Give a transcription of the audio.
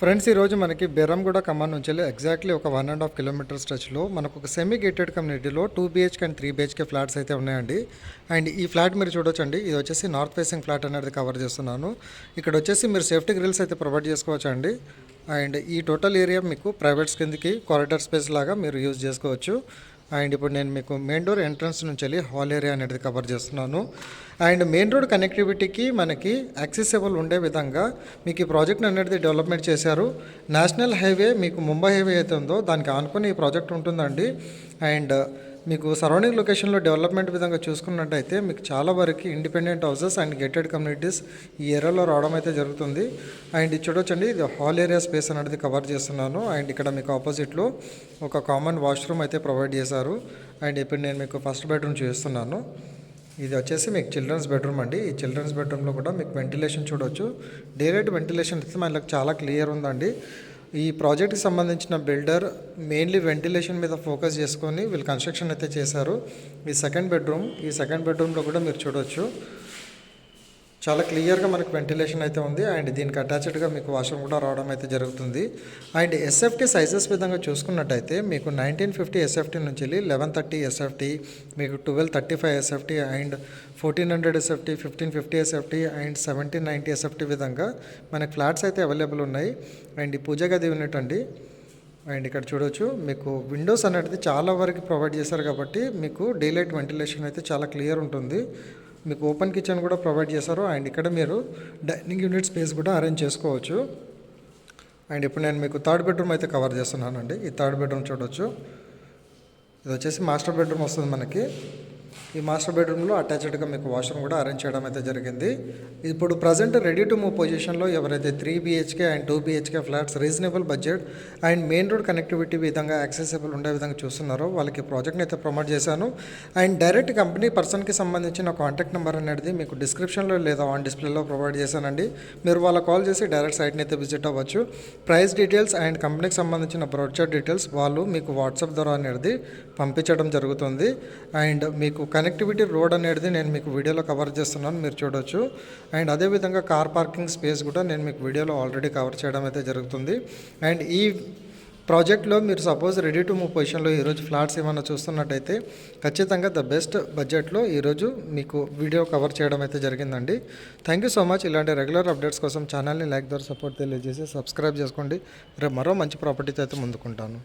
Friends ఈరోజు మనకి బెరంగూడ ఖమ్మం నుంచి వెళ్ళి ఎగ్జాక్ట్లీ ఒక వన్ అండ్ హాఫ్ కిలోమీటర్ స్ట్రెచ్లో మనకు ఒక సెమీ గేటెడ్ కమ్యూనిటీలో two BHK and three BHK flats అయితే ఉన్నాయండి. అండ్ ఈ ఫ్లాట్ మీరు చూడొచ్చండి. ఇది వచ్చేసి నార్త్ ఫేసింగ్ ఫ్లాట్ అనేది కవర్ చేస్తున్నాను. ఇక్కడ వచ్చేసి మీరు సేఫ్టీ గ్రిల్స్ అయితే ప్రొవైడ్ చేసుకోవచ్చు అండి అండ్ ఈ టోటల్ ఏరియా మీకు ప్రైవేట్స్ కిందకి కారిడార్ స్పేస్ లాగా మీరు యూజ్ చేసుకోవచ్చు. అండ్ ఇప్పుడు నేను మీకు మెయిన్ డోర్ ఎంట్రన్స్ నుంచి వెళ్ళి హాల్ ఏరియా అనేది కవర్ చేస్తున్నాను. అండ్ మెయిన్ రోడ్ కనెక్టివిటీకి మనకి యాక్సెసిబుల్ ఉండే విధంగా మీకు ఈ ప్రాజెక్ట్ అనేది డెవలప్మెంట్ చేశారు. నేషనల్ హైవే మీకు ముంబై హైవే అయితే ఉందో దానికి ఆనుకుని ఈ ప్రాజెక్ట్ ఉంటుందండి. అండ్ మీకు సరౌండింగ్ లొకేషన్లో డెవలప్మెంట్ విధంగా చూసుకున్నట్టయితే మీకు చాలా వరకు independent houses and gated communities ఈ ఏరియాలో రావడం అయితే జరుగుతుంది. అండ్ ఇది చూడొచ్చండి ఇది హాల్ ఏరియా స్పేస్ అనేది కవర్ చేస్తున్నాను. అండ్ ఇక్కడ మీకు ఆపోజిట్లో ఒక కామన్ వాష్రూమ్ అయితే ప్రొవైడ్ చేశారు. అండ్ ఇప్పుడు నేను మీకు ఫస్ట్ బెడ్రూమ్ చూపిస్తున్నాను. ఇది వచ్చేసి మీకు చిల్డ్రన్స్ బెడ్రూమ్ అండి. ఈ చిల్డ్రన్స్ బెడ్రూమ్లో కూడా మీకు వెంటిలేషన్ చూడొచ్చు. డైరెక్ట్ వెంటిలేషన్ అయితే మనకు చాలా క్లియర్ ఉందండి. ఈ ప్రాజెక్ట్కి సంబంధించిన బిల్డర్ మెయిన్లీ వెంటిలేషన్ మీద ఫోకస్ చేసుకొని వీళ్ళు కన్స్ట్రక్షన్ అయితే చేశారు. ఈ సెకండ్ బెడ్రూమ్ ఈ సెకండ్ బెడ్రూమ్లో కూడా మీరు చూడవచ్చు చాలా క్లియర్గా మనకు వెంటిలేషన్ అయితే ఉంది. అండ్ దీనికి అటాచ్డ్గా మీకు వాష్రూమ్ కూడా రావడం అయితే జరుగుతుంది. అండ్ ఎస్ఎఫ్టీ సైజెస్ విధంగా చూసుకున్నట్టయితే మీకు నైన్టీన్ ఫిఫ్టీ ఎస్ఎఫ్టీ నుంచి వెళ్ళి లెవెన్ థర్టీ ఎస్ఎఫ్టీ మీకు twelve thirty five SFT and fourteen hundred SFT fifteen fifty SFT and seventeen ninety SFT విధంగా మనకి ఫ్లాట్స్ అయితే అవైలబుల్ ఉన్నాయి. అండ్ ఈ పూజ గది యూనిట్ అండి. అండ్ ఇక్కడ చూడొచ్చు మీకు విండోస్ అనేది చాలా వరకు ప్రొవైడ్ చేశారు కాబట్టి మీకు డీలైట్ వెంటిలేషన్ అయితే చాలా క్లియర్ ఉంటుంది. మీకు ఓపెన్ కిచెన్ కూడా ప్రొవైడ్ చేశారు. అండ్ ఇక్కడ మీరు డైనింగ్ యూనిట్ స్పేస్ కూడా అరేంజ్ చేసుకోవచ్చు. అండ్ ఇప్పుడు నేను మీకు థర్డ్ బెడ్రూమ్ అయితే కవర్ చేస్తున్నానండి. ఈ థర్డ్ బెడ్రూమ్ చూడవచ్చు ఇది వచ్చేసి మాస్టర్ బెడ్రూమ్ వస్తుంది మనకి. ఈ మాస్టర్ బెడ్రూమ్లో అటాచ్డ్గా మీకు వాష్రూమ్ కూడా అరేంజ్ చేయడం అయితే జరిగింది. ఇప్పుడు ప్రజెంట్ రెడీ టు మూవ్ పొజిషన్లో ఎవరైతే three BHK and two BHK flats reasonable budget and main road connectivity విధంగా యాక్సెసిబుల్ ఉండే విధంగా చూస్తున్నారో వాళ్ళకి ప్రాజెక్ట్ని అయితే ప్రమోట్ చేశాను. అండ్ డైరెక్ట్ కంపెనీ పర్సన్కి సంబంధించిన కాంటాక్ట్ నెంబర్ అనేది మీకు డిస్క్రిప్షన్లో లేదా ఆన్ డిస్ప్లేలో ప్రొవైడ్ చేశానండి. మీరు వాళ్ళ కాల్ చేసి డైరెక్ట్ సైట్ని అయితే విజిట్ అవ్వచ్చు. ప్రైస్ డీటెయిల్స్ అండ్ కంపెనీకి సంబంధించిన బ్రోచర్ డీటెయిల్స్ వాళ్ళు మీకు వాట్సాప్ ద్వారా అనేది పంపించడం జరుగుతుంది. అండ్ మీకు మీకు కనెక్టివిటీ రోడ్ అనేది నేను మీకు వీడియోలో కవర్ చేస్తున్నాను మీరు చూడొచ్చు. అండ్ అదేవిధంగా కార్ పార్కింగ్ స్పేస్ కూడా నేను మీకు వీడియోలో ఆల్రెడీ కవర్ చేయడం అయితే జరుగుతుంది. అండ్ ఈ ప్రాజెక్ట్లో మీరు సపోజ్ రెడీ టు మూవ్ పొజిషన్లో ఈరోజు ఫ్లాట్స్ ఏమైనా చూస్తున్నట్టయితే ఖచ్చితంగా ద బెస్ట్ బడ్జెట్లో ఈరోజు మీకు వీడియో కవర్ చేయడం అయితే జరిగిందండి. థ్యాంక్ యూ సో మచ్ ఇలాంటి రెగ్యులర్ అప్డేట్స్ కోసం ఛానల్ని లైక్ ద్వారా సపోర్ట్ తెలియజేసి సబ్స్క్రైబ్ చేసుకోండి. రేపు మరో మంచి ప్రాపర్టీతో అయితే ముందుకుంటాను.